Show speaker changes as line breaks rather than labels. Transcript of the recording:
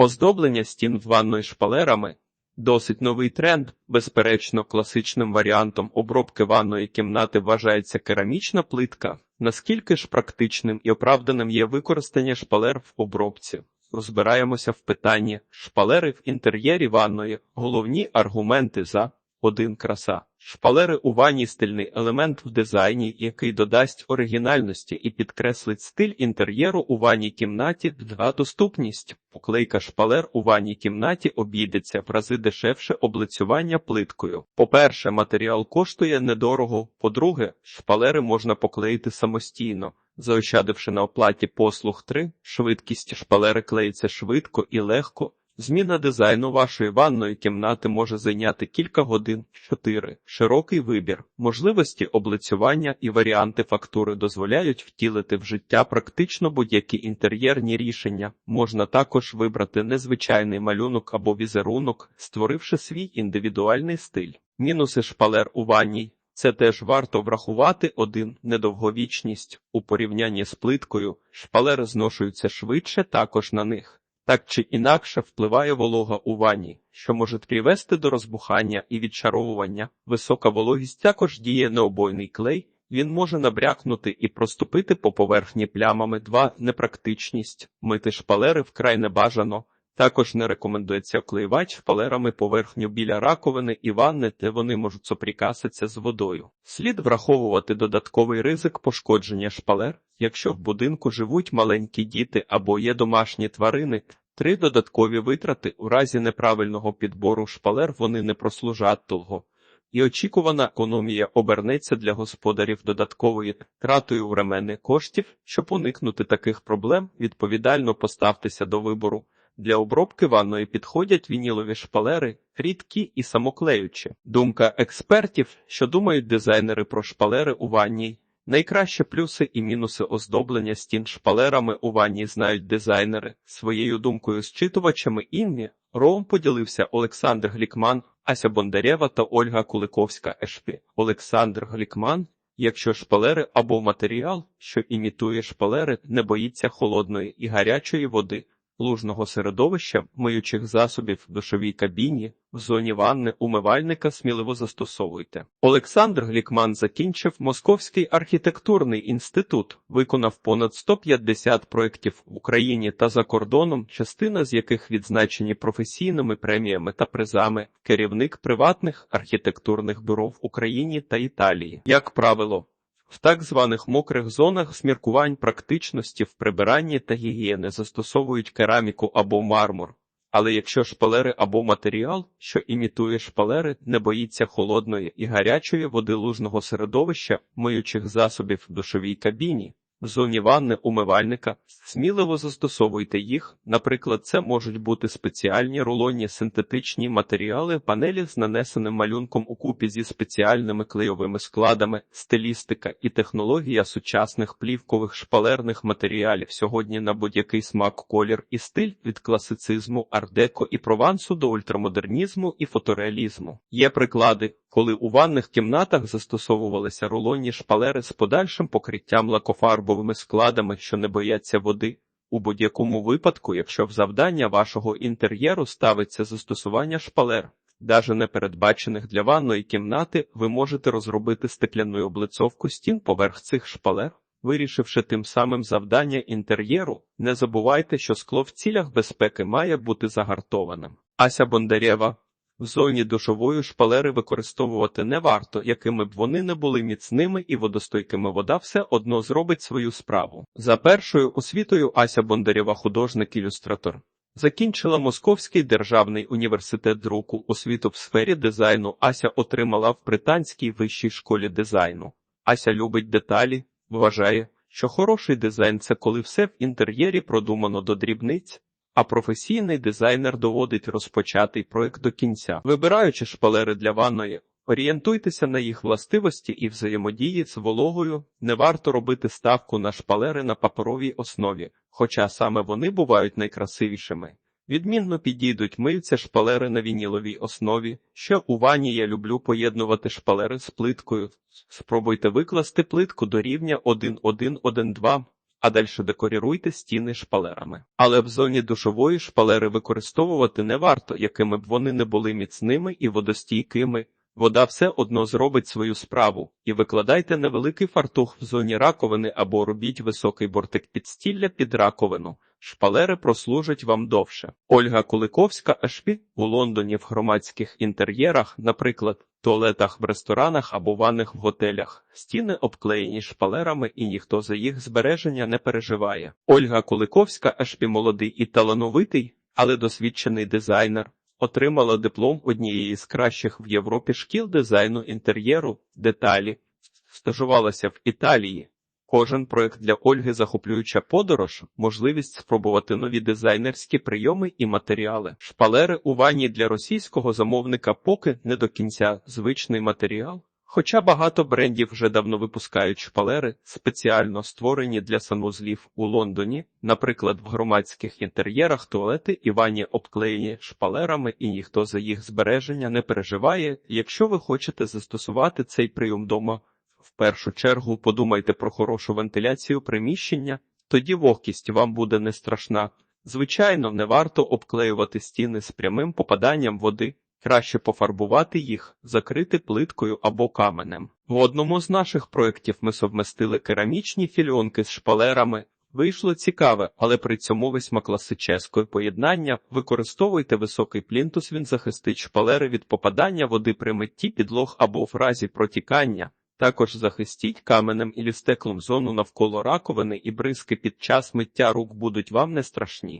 Оздоблення стін ванною шпалерами досить новий тренд. Безперечно, класичним варіантом обробки ванної кімнати вважається керамічна плитка. Наскільки ж практичним і оправданим є використання шпалер в обробці? Розбираємося в питанні шпалери в інтер'єрі ванної. Головні аргументи за 1. Краса. Шпалери у ванні – стильний елемент в дизайні, який додасть оригінальності і підкреслить стиль інтер'єру у ванній кімнаті. 2. Доступність. Поклейка шпалер у ванній кімнаті обійдеться в рази дешевше облицювання плиткою. По-перше, матеріал коштує недорого. По-друге, шпалери можна поклеїти самостійно. Заощадивши на оплаті послуг 3, швидкість шпалери клеїться швидко і легко. Зміна дизайну вашої ванної кімнати може зайняти кілька годин. 4. Широкий вибір. Можливості облицювання і варіанти фактури дозволяють втілити в життя практично будь-які інтер'єрні рішення. Можна також вибрати незвичайний малюнок або візерунок, створивши свій індивідуальний стиль. Мінуси шпалер у ванній. Це теж варто врахувати один недовговічність у порівнянні з плиткою. Шпалери зношуються швидше також на них. Так чи інакше впливає волога у ванні, що може привести до розбухання і відчаровування. Висока вологість також діє на обойний клей, він може набрякнути і проступити по поверхні плямами. 2. непрактичність. Мити шпалери вкрай небажано. Також не рекомендується оклеювати шпалерами поверхню біля раковини і ванни, де вони можуть соприкасатися з водою. Слід враховувати додатковий ризик пошкодження шпалер, якщо в будинку живуть маленькі діти або є домашні тварини. Три додаткові витрати у разі неправильного підбору шпалер вони не прослужать довго. І очікувана економія обернеться для господарів додатковою тратою времени коштів, щоб уникнути таких проблем, відповідально поставтеся до вибору. Для обробки ванної підходять вінілові шпалери, рідкі і самоклеючі. Думка експертів, що думають дизайнери про шпалери у ванній. Найкращі плюси і мінуси оздоблення стін шпалерами у ванні знають дизайнери. Своєю думкою зчитувачами інні Роум поділився Олександр Глікман, Ася Бондарєва та Ольга Куликовська Ешпі. Олександр Глікман. Якщо шпалери або матеріал, що імітує шпалери, не боїться холодної і гарячої води, лужного середовища, миючих засобів в душовій кабіні, в зоні ванни умивальника сміливо застосовуйте. Олександр Глікман закінчив Московський архітектурний інститут, виконав понад 150 проєктів в Україні та за кордоном, частина з яких відзначені професійними преміями та призами, керівник приватних архітектурних бюро в Україні та Італії. Як правило, в так званих мокрих зонах з практичності в прибиранні та гігієни застосовують кераміку або мармур. Але якщо шпалери або матеріал, що імітує шпалери, не боїться холодної і гарячої води лужного середовища, миючих засобів в душовій кабіні, в зоні ванни умивальника, сміливо застосовуйте їх. Наприклад, це можуть бути спеціальні рулонні синтетичні матеріали, панелі з нанесеним малюнком у купі зі спеціальними клейовими складами, стилістика і технологія сучасних плівкових шпалерних матеріалів сьогодні на будь-який смак, колір і стиль від класицизму, ардеко і провансу до ультрамодернізму і фотореалізму. Є приклади. Коли у ванних кімнатах застосовувалися рулонні шпалери з подальшим покриттям лакофарбовими складами, що не бояться води, у будь-якому випадку, якщо в завдання вашого інтер'єру ставиться застосування шпалер, даже не передбачених для ванної кімнати, ви можете розробити стекляну облицовку стін поверх цих шпалер. Вирішивши тим самим завдання інтер'єру, не забувайте, що скло в цілях безпеки має бути загартованим. Ася Бондарєва в зоні душової шпалери використовувати не варто, якими б вони не були міцними і водостойкими вода все одно зробить свою справу. За першою освітою Ася Бондарєва художник-ілюстратор. Закінчила Московський державний університет друку освіту в сфері дизайну. Ася отримала в Британській вищій школі дизайну. Ася любить деталі, вважає, що хороший дизайн це коли все в інтер'єрі продумано до дрібниць а професійний дизайнер доводить розпочатий проект до кінця. Вибираючи шпалери для ванної, орієнтуйтеся на їх властивості і взаємодії з вологою. Не варто робити ставку на шпалери на паперовій основі, хоча саме вони бувають найкрасивішими. Відмінно підійдуть мильця шпалери на вініловій основі. Ще у ванні я люблю поєднувати шпалери з плиткою. Спробуйте викласти плитку до рівня 1-1-1-2. А далі декоріруйте стіни шпалерами. Але в зоні душової шпалери використовувати не варто, якими б вони не були міцними і водостійкими. Вода все одно зробить свою справу, і викладайте невеликий фартух в зоні раковини або робіть високий бортик підстілля під раковину. Шпалери прослужать вам довше. Ольга Куликовська Ашпі у Лондоні в громадських інтер'єрах, наприклад, туалетах в ресторанах або ванних в готелях. Стіни обклеєні шпалерами, і ніхто за їх збереження не переживає. Ольга Куликовська Ашпі молодий і талановитий, але досвідчений дизайнер. Отримала диплом однієї з кращих в Європі шкіл дизайну інтер'єру, деталі, стажувалася в Італії. Кожен проект для Ольги захоплююча подорож, можливість спробувати нові дизайнерські прийоми і матеріали. Шпалери у ванні для російського замовника поки не до кінця звичний матеріал. Хоча багато брендів вже давно випускають шпалери, спеціально створені для санвузлів у Лондоні, наприклад, в громадських інтер'єрах туалети і ванні обклеєні шпалерами, і ніхто за їх збереження не переживає. Якщо ви хочете застосувати цей прийом дома, в першу чергу подумайте про хорошу вентиляцію приміщення, тоді вогкість вам буде не страшна. Звичайно, не варто обклеювати стіни з прямим попаданням води. Краще пофарбувати їх, закрити плиткою або каменем. В одному з наших проєктів ми совместили керамічні фільонки з шпалерами. Вийшло цікаве, але при цьому весьма класическе поєднання. Використовуйте високий плінтус, він захистить шпалери від попадання води при митті підлог або в разі протікання. Також захистіть каменем і стеклом зону навколо раковини і бризки під час миття рук будуть вам не страшні.